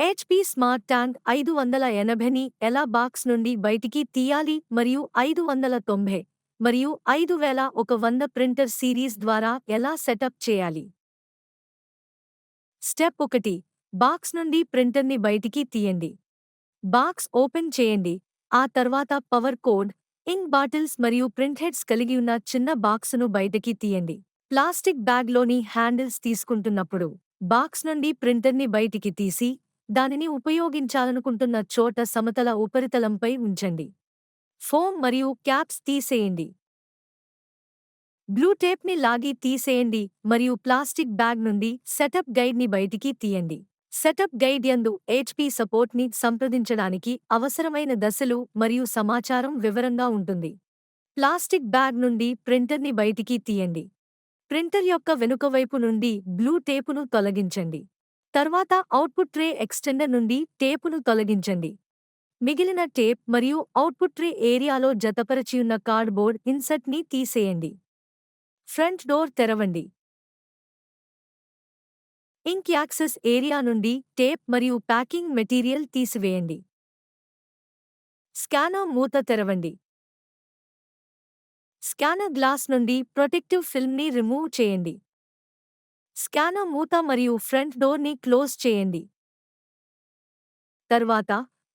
HP smart tank ఐదు వందల ఎనభైని ఎలా బాక్స్ నుండి బయటికి తీయాలి మరియు ఐదు వందల తొంభై మరియు ఐదు వేల ఒక వంద ప్రింటర్ సిరీస్ ద్వారా ఎలా సెటప్ చేయాలి? స్టెప్ ఒకటి బాక్స్ నుండి ప్రింటర్ని బయటికి తీయండి. బాక్స్ ఓపెన్ చేయండి. ఆ తర్వాత పవర్ కోడ్ ఇంక్ బాటిల్స్ మరియు ప్రింట్ హెడ్స్ కలిగి ఉన్న చిన్న బాక్సును బయటకి తీయండి. ప్లాస్టిక్ బ్యాగ్లోని హ్యాండిల్స్ తీసుకుంటున్నప్పుడు బాక్స్ నుండి ప్రింటర్ని బయటికి తీసి దానిని ఉపయోగించాలనుకుంటున్న చోట సమతల ఉపరితలంపై ఉంచండి. ఫోమ్ మరియు క్యాప్స్ తీసేయండి. బ్లూ టేప్ని లాగి తీసేయండి మరియు ప్లాస్టిక్ బ్యాగ్ నుండి సెటప్ గైడ్ని బయటికి తీయండి. సెటప్ గైడ్ యందు హెచ్పి సపోర్ట్ని సంప్రదించడానికి అవసరమైన దశలు మరియు సమాచారం వివరంగా ఉంటుంది. ప్లాస్టిక్ బ్యాగ్ నుండి ప్రింటర్ని బయటికి తీయండి. ప్రింటర్ యొక్క వెనుకవైపు నుండి బ్లూ టేపును తొలగించండి. తర్వాత అవుట్పుట్ ట్రే ఎక్స్టెండర్ నుండి టేపును తొలగించండి. మిగిలిన టేప్ మరియు అవుట్పుట్ ట్రే ఏరియాలో జతపరచియున్న కార్డ్బోర్డ్ ఇన్సర్ట్ని తీసేయండి. ఫ్రంట్ డోర్ తెరవండి. ఇంక్ యాక్సెస్ ఏరియా నుండి టేప్ మరియు ప్యాకింగ్ మెటీరియల్ తీసివేయండి. స్కానర్ మూత తెరవండి. స్కానర్ గ్లాస్ నుండి ప్రొటెక్టివ్ ఫిల్మ్ని రిమూవ్ చేయండి. స్కానర్ మూత మరియు ఫ్రంట్ డోర్ని క్లోజ్ చేయండి. తర్వాత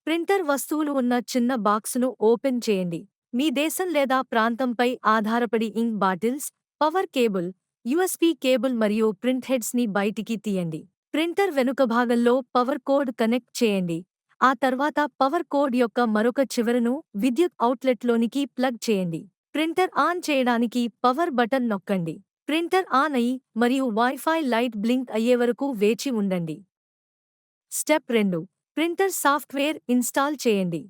ప్రింటర్ వస్తువులు ఉన్న చిన్న బాక్సును ఓపెన్ చేయండి. మీ దేశం లేదా ప్రాంతంపై ఆధారపడి ink bottles power cable USB cable మరియు ప్రింట్ హెడ్స్ని బయటికి తీయండి. ప్రింటర్ వెనుక భాగంలో పవర్ కోడ్ కనెక్ట్ చేయండి. ఆ తర్వాత పవర్ కోడ్ యొక్క మరొక చివరను విద్యుత్ అవుట్లెట్లోనికి ప్లగ్ చేయండి. ప్రింటర్ ఆన్ చేయడానికి పవర్ బటన్ నొక్కండి. ప్రింటర్ ఆన్ అయి మరియు వైఫై లైట్ బ్లింక్ అయ్యే వరకు వేచి ఉండండి. స్టెప్ రెండు ప్రింటర్ సాఫ్ట్వేర్ ఇన్స్టాల్ చేయండి.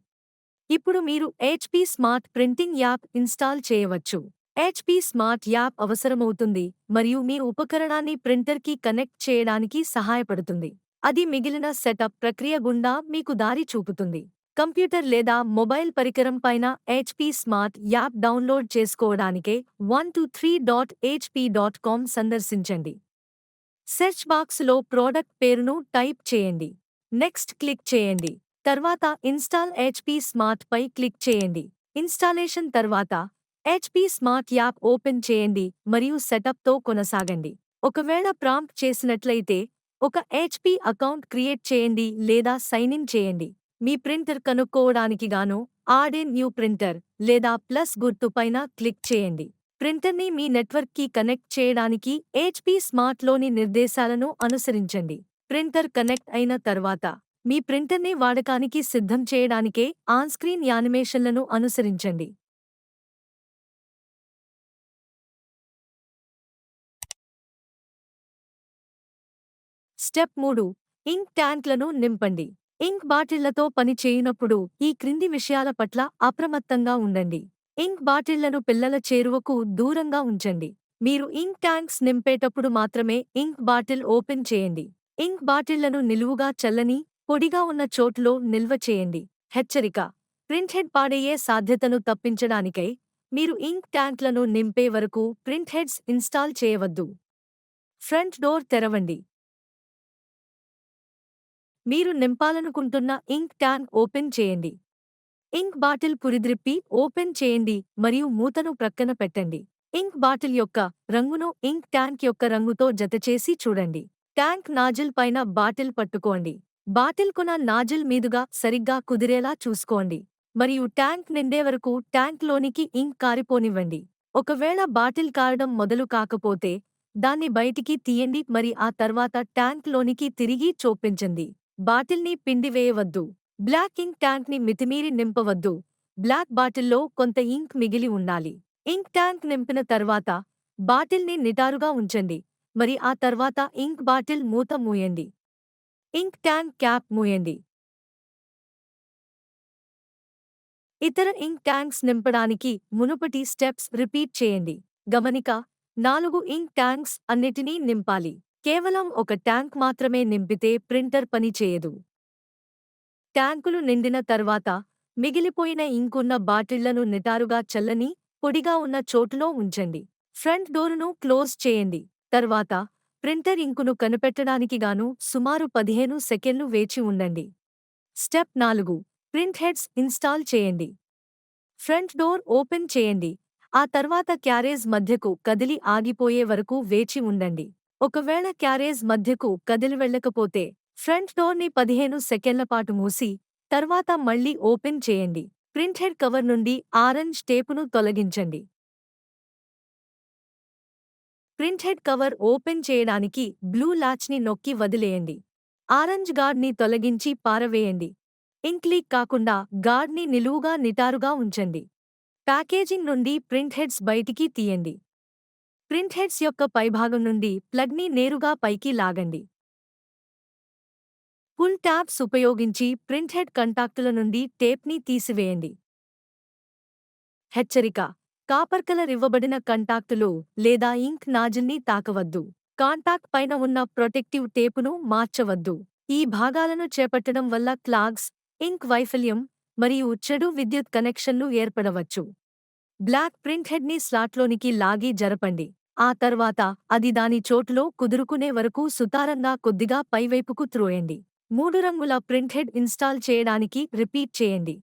ఇప్పుడు మీరు HP Smart printing app install చేయవచ్చు. హెచ్పి స్మార్ట్ యాప్ అవసరమవుతుంది మరియు మీ ఉపకరణాన్ని ప్రింటర్కి కనెక్ట్ చేయడానికి సహాయపడుతుంది. అది మిగిలిన సెటప్ ప్రక్రియ గుండా మీకు దారి చూపుతుంది. కంప్యూటర్ లేదా మొబైల్ పరికరం పైన HP smart app download చేసుకోవడానికే one two three dot HP dot com సందర్శించండి. సెర్చ్ బాక్స్లో ప్రోడక్ట్ పేరును టైప్ చేయండి. నెక్స్ట్ క్లిక్ చేయండి. తర్వాత ఇన్స్టాల్ హెచ్పి స్మార్ట్ పై క్లిక్ చేయండి. ఇన్స్టాలేషన్ తర్వాత హెచ్పి స్మార్ట్ యాప్ ఓపెన్ చేయండి మరియు సెటప్తో కొనసాగండి. ఒకవేళ ప్రాంప్ట్ చేసినట్లయితే ఒక హెచ్పి అకౌంట్ క్రియేట్ చేయండి లేదా సైన్ ఇన్ చేయండి. మీ ప్రింటర్ కనుక్కోవడానికి గాను ఆడే న్యూ ప్రింటర్ లేదా ప్లస్ గుర్తుపైన క్లిక్ చేయండి. ప్రింటర్ని మీ నెట్వర్క్కి కనెక్ట్ చేయడానికి హెచ్పి స్మార్ట్లోని నిర్దేశాలను అనుసరించండి. ప్రింటర్ కనెక్ట్ అయిన తర్వాత మీ ప్రింటర్ని వాడకానికి సిద్ధం చేయడానికే ఆన్స్క్రీన్ యానిమేషన్లను అనుసరించండి. స్టెప్ మూడు ఇంక్ ట్యాంక్లను నింపండి. ఇంక్ బాటిళ్ళతో పని చేయనప్పుడు ఈ క్రింది విషయాల పట్ల అప్రమత్తంగా ఉండండి. ఇంక్ బాటిళ్ళను పిల్లల చేరువకు దూరంగా ఉంచండి. మీరు ఇంక్ ట్యాంక్స్ నింపేటప్పుడు మాత్రమే ఇంక్ బాటిల్ ఓపెన్ చేయండి. ఇంక్ బాటిళ్ళను నిలువుగా చల్లని పొడిగా ఉన్న చోట్లో నిల్వ చేయండి. హెచ్చరిక ప్రింట్ హెడ్ పాడయ్యే సాధ్యతను తప్పించడానికై మీరు ఇంక్ ట్యాంక్లను నింపే వరకు ప్రింట్ హెడ్స్ ఇన్స్టాల్ చేయవద్దు. ఫ్రంట్ డోర్ తెరవండి. మీరు నింపాలనుకుంటున్న ఇంక్ ట్యాంక్ ఓపెన్ చేయండి. ఇంక్ బాటిల్ పురిద్రిప్పి ఓపెన్ చేయండి మరియు మూతను ప్రక్కన పెట్టండి. ఇంక్ బాటిల్ యొక్క రంగును ఇంక్ ట్యాంక్ యొక్క రంగుతో జతచేసి చూడండి. ట్యాంక్ నాజిల్ పైన బాటిల్ పట్టుకోండి. బాటిల్ కొన నాజిల్ మీదుగా సరిగ్గా కుదిరేలా చూసుకోండి. మరియు ట్యాంక్ నిండే వరకు ట్యాంక్లోనికి ఇంక్ కారిపోనివ్వండి. ఒకవేళ బాటిల్ కారడం మొదలు కాకపోతే దాన్ని బయటికి తీయండి. మరి ఆ తర్వాత ట్యాంక్లోనికి తిరిగి చోపించండి బాటిల్ని పిండివేయవద్దు బ్లాక్ ఇంక్ ట్యాంక్ని మితిమీరి నింపవద్దు. బ్లాక్ బాటిల్లో కొంత ఇంక్ మిగిలి ఉండాలి. ఇంక్ ట్యాంక్ నింపిన తర్వాత బాటిల్ని నిటారుగా ఉంచండి. మరి ఆ తర్వాత ఇంక్ బాటిల్ మూత మూయండి. ఇంక్ ట్యాంక్ క్యాప్ మూయండి. ఇతర ఇంక్ ట్యాంక్స్ నింపడానికి మునుపటి స్టెప్స్ రిపీట్ చేయండి. గమనిక నాలుగు ఇంక్ ట్యాంక్స్ అన్నిటినీ నింపాలి. కేవలం ఒక ట్యాంక్ మాత్రమే నింపితే ప్రింటర్ పనిచేయదు ట్యాంకులు నిండిన తర్వాత మిగిలిపోయిన ఇంకున్న బాటిళ్ళను నిటారుగా చల్లని పొడిగా ఉన్న చోటులో ఉంచండి. ఫ్రంట్ డోరును క్లోజ్ చేయండి. తర్వాత ప్రింటర్ ఇంకును కనిపెట్టడానికి గాను సుమారు పదిహేను సెకండ్లు వేచి ఉండండి. స్టెప్ నాలుగు ప్రింట్ హెడ్స్ ఇన్స్టాల్ చేయండి. ఫ్రంట్ డోర్ ఓపెన్ చేయండి. ఆ తర్వాత క్యారేజ్ మధ్యకు కదిలి ఆగిపోయే వరకు వేచి ఉండండి. ఒకవేళ క్యారేజ్ మధ్యకు కదిలి వెళ్ళకపోతే ఫ్రంట్ డోర్ని పదిహేను సెకండ్లపాటు మూసి తర్వాత మళ్ళీ ఓపెన్ చేయండి. ప్రింటెడ్ కవర్ నుండి ఆరెంజ్ టేపును తొలగించండి. ప్రింటెడ్ కవర్ ఓపెన్ చేయడానికి బ్లూ లాచ్ని నొక్కి వదిలేయండి. ఆరెంజ్ గార్డ్ని తొలగించి పారవేయండి. ఇంక్లీక్ కాకుండా గార్డ్ని నిలువుగా నిటారుగా ఉంచండి. ప్యాకేజింగ్ నుండి ప్రింట్ హెడ్స్ బయటికి తీయండి. ప్రింట్ హెడ్స్ యొక్క పైభాగం నుండి ప్లగ్ని నేరుగా పైకి లాగండి. పుల్ ట్యాబ్స్ ఉపయోగించి ప్రింట్ హెడ్ కంటాక్టుల నుండి టేప్ని తీసివేయండి. హెచ్చరిక కాపర్ కలర్ ఇవ్వబడిన కంటాక్టులు లేదా ఇంక్ నాజిల్ని తాకవద్దు. కాంటాక్ట్ పైన ఉన్న ప్రొటెక్టివ్ టేపును మార్చవద్దు. ఈ భాగాలను చేపట్టడం వల్ల క్లాగ్స్ ఇంక్ వైఫల్యం మరియు చెడు విద్యుత్ కనెక్షన్లు ఏర్పడవచ్చు. బ్లాక్ ప్రింట్ హెడ్ని స్లాట్లోనికి లాగి జరపండి. ఆ తర్వాత అది దాని చోటులో కుదురుకునే వరకు సుతారంగా కొద్దిగా పైవైపుకు త్రోయండి. మూడు రంగుల ప్రింట్ హెడ్ ఇన్స్టాల్ చేయడానికి రిపీట్ చేయండి.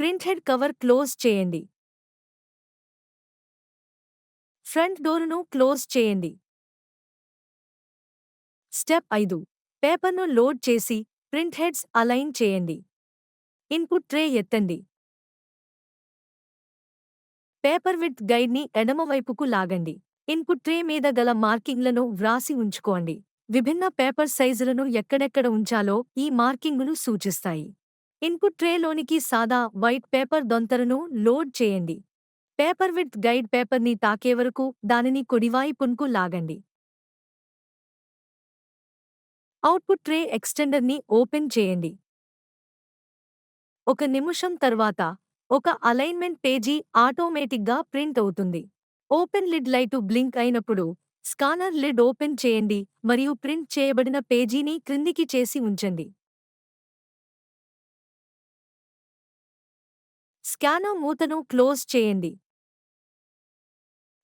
ప్రింట్ హెడ్ కవర్ క్లోజ్ చేయండి. ఫ్రంట్ డోరును క్లోజ్ చేయండి. స్టెప్ ఐదు. పేపర్ను లోడ్ చేసి ప్రింట్ హెడ్స్ అలైన్ చేయండి. ఇన్పుట్ ట్రే ఎత్తండి. పేపర్ విత్ గైడ్ని ఎడమవైపుకు లాగండి. ఇన్పుట్ ట్రే మీద గల మార్కింగ్లను వ్రాసి ఉంచుకోండి. విభిన్న పేపర్ సైజులను ఎక్కడెక్కడ ఉంచాలో ఈ మార్కింగులు సూచిస్తాయి. ఇన్పుట్ ట్రేలోనికి సాదా వైట్ పేపర్ దొంతరను లోడ్ చేయండి. పేపర్ విత్ గైడ్ పేపర్ని తాకే వరకు దానిని కుడివాయిపున్కు లాగండి. అవుట్పుట్ ట్రే ఎక్స్టెండర్ని ఓపెన్ చేయండి. ఒక నిమిషం తర్వాత ఒక అలైన్మెంట్ పేజీ ఆటోమేటిక్గా ప్రింట్ అవుతుంది. ఓపెన్ లిడ్ లైటు బ్లింక్ అయినప్పుడు స్కానర్ లిడ్ ఓపెన్ చేయండి మరియు ప్రింట్ చేయబడిన పేజీని క్రిందికి చేసి ఉంచండి. స్కానో మూతను క్లోజ్ చేయండి.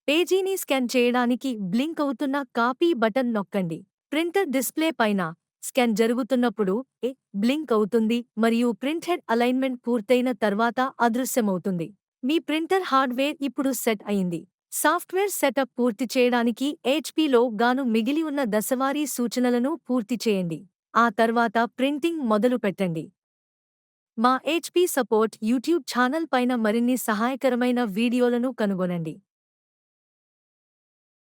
పేజీని స్కాన్ చేయడానికి బ్లింక్ అవుతున్న కాపీ బటన్ నొక్కండి. ప్రింటర్ డిస్ప్లే పైన స్కాన్ జరుగుతున్నప్పుడు ఏ బ్లింక్ అవుతుంది మరియు ప్రింట్ హెడ్ అలైన్మెంట్ పూర్తయిన తర్వాత అదృశ్యమవుతుంది. మీ ప్రింటర్ హార్డ్వేర్ ఇప్పుడు సెట్ అయింది. సాఫ్ట్వేర్ సెటప్ పూర్తి చేయడానికి హెచ్పిలో గాను మిగిలి ఉన్న దశవారీ సూచనలను పూర్తి చేయండి. ఆ తర్వాత ప్రింటింగ్ మొదలు పెట్టండి. మా హెచ్పి సపోర్ట్ యూట్యూబ్ ఛానల్ పైన మరిన్ని సహాయకరమైన వీడియోలను కనుగొనండి.